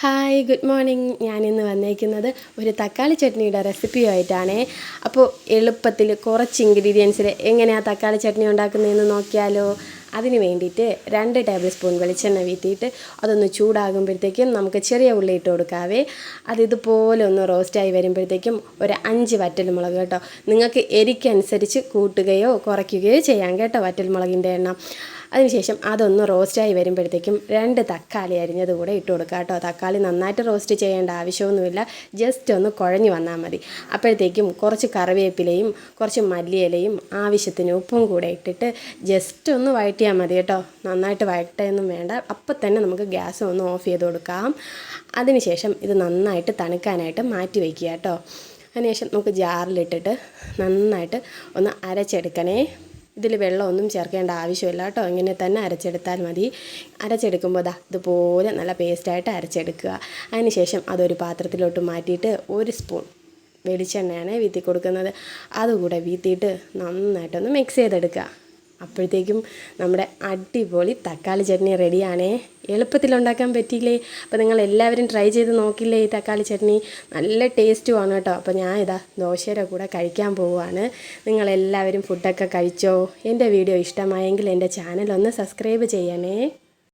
Hi good morning ഞാനിന്ന് വന്നേക്കുന്നത് ഒരു തക്കാളി ചട്നിയുടെ റെസിപ്പിയായിട്ടാണ് അപ്പോൾ എളുപ്പത്തിൽ കുറച്ച് ഇൻഗ്രീഡിയൻസിൽ എങ്ങനെയാണ് തക്കാളി ചട്നി ഉണ്ടാക്കുന്നതെന്ന് നോക്കിയാലോ? അതിന് വേണ്ടിയിട്ട് രണ്ട് ടേബിൾ സ്പൂൺ വെളിച്ചെണ്ണ വീട്ടിയിട്ട് അതൊന്ന് ചൂടാകുമ്പോഴത്തേക്കും നമുക്ക് ചെറിയ ഉള്ളി ഇട്ട് കൊടുക്കാവേ. അത് ഇതുപോലെ ഒന്ന് റോസ്റ്റായി വരുമ്പോഴത്തേക്കും ഒരു അഞ്ച് വറ്റൽമുളക് കേട്ടോ. നിങ്ങൾക്ക് എരിക്കനുസരിച്ച് കൂട്ടുകയോ കുറയ്ക്കുകയോ ചെയ്യാം കേട്ടോ വറ്റൽമുളകിന്റെ എണ്ണം. അതിനുശേഷം അതൊന്ന് റോസ്റ്റായി വരുമ്പോഴത്തേക്കും രണ്ട് തക്കാളി അരിഞ്ഞത് കൂടെ ഇട്ട് കൊടുക്കുക കേട്ടോ. തക്കാളി നന്നായിട്ട് റോസ്റ്റ് ചെയ്യേണ്ട ആവശ്യമൊന്നുമില്ല. ജസ്റ്റ് ഒന്ന് കുഴഞ്ഞു വന്നാൽ മതി. അപ്പോഴത്തേക്കും കുറച്ച് കറിവേപ്പിലയും കുറച്ച് മല്ലിയിലയും ആവശ്യത്തിന് ഉപ്പും കൂടെ ഇട്ടിട്ട് ജസ്റ്റ് ഒന്ന് വഴറ്റിയാൽ മതി കേട്ടോ. നന്നായിട്ട് വഴറ്റൊന്നും വേണ്ട. അപ്പം തന്നെ നമുക്ക് ഗ്യാസ് ഒന്ന് ഓഫ് ചെയ്ത് കൊടുക്കാം. അതിനുശേഷം ഇത് നന്നായിട്ട് തണുക്കാനായിട്ട് മാറ്റി വയ്ക്കുക കേട്ടോ. അതിനുശേഷം നമുക്ക് ജാറിലിട്ടിട്ട് നന്നായിട്ട് ഒന്ന് അരച്ചെടുക്കണേ. ഇതിൽ വെള്ളമൊന്നും ചേർക്കേണ്ട ആവശ്യമില്ല കേട്ടോ. ഇങ്ങനെ തന്നെ അരച്ചെടുത്താൽ മതി. അരച്ചെടുക്കുമ്പോൾ ദാ ഇതുപോലെ നല്ല പേസ്റ്റായിട്ട് അരച്ചെടുക്കുക. അതിനുശേഷം അതൊരു പാത്രത്തിലോട്ട് മാറ്റിയിട്ട് ഒരു സ്പൂൺ വെളിച്ചെണ്ണയാണ് വീത്തി കൊടുക്കുന്നത്. അതുകൂടെ വീത്തിയിട്ട് നന്നായിട്ടൊന്ന് മിക്സ് ചെയ്തെടുക്കുക. അപ്പോഴത്തേക്കും നമ്മുടെ അടിപൊളി തക്കാളി ചട്നി റെഡിയാണേ. എളുപ്പത്തിൽ ഉണ്ടാക്കാൻ പറ്റിയില്ലേ? അപ്പോൾ നിങ്ങൾ എല്ലാവരും ട്രൈ ചെയ്ത് നോക്കില്ലേ ഈ തക്കാളി ചട്നി? നല്ല ടേസ്റ്റുമാണ് കേട്ടോ. അപ്പോൾ ഞാൻ ഇതാ ദോശയുടെ കൂടെ കഴിക്കാൻ പോവുകയാണ്. നിങ്ങളെല്ലാവരും ഫുഡൊക്കെ കഴിച്ചോ? എന്റെ വീഡിയോ ഇഷ്ടമായെങ്കിൽ എന്റെ ചാനൽ ഒന്ന് സബ്സ്ക്രൈബ് ചെയ്യണേ.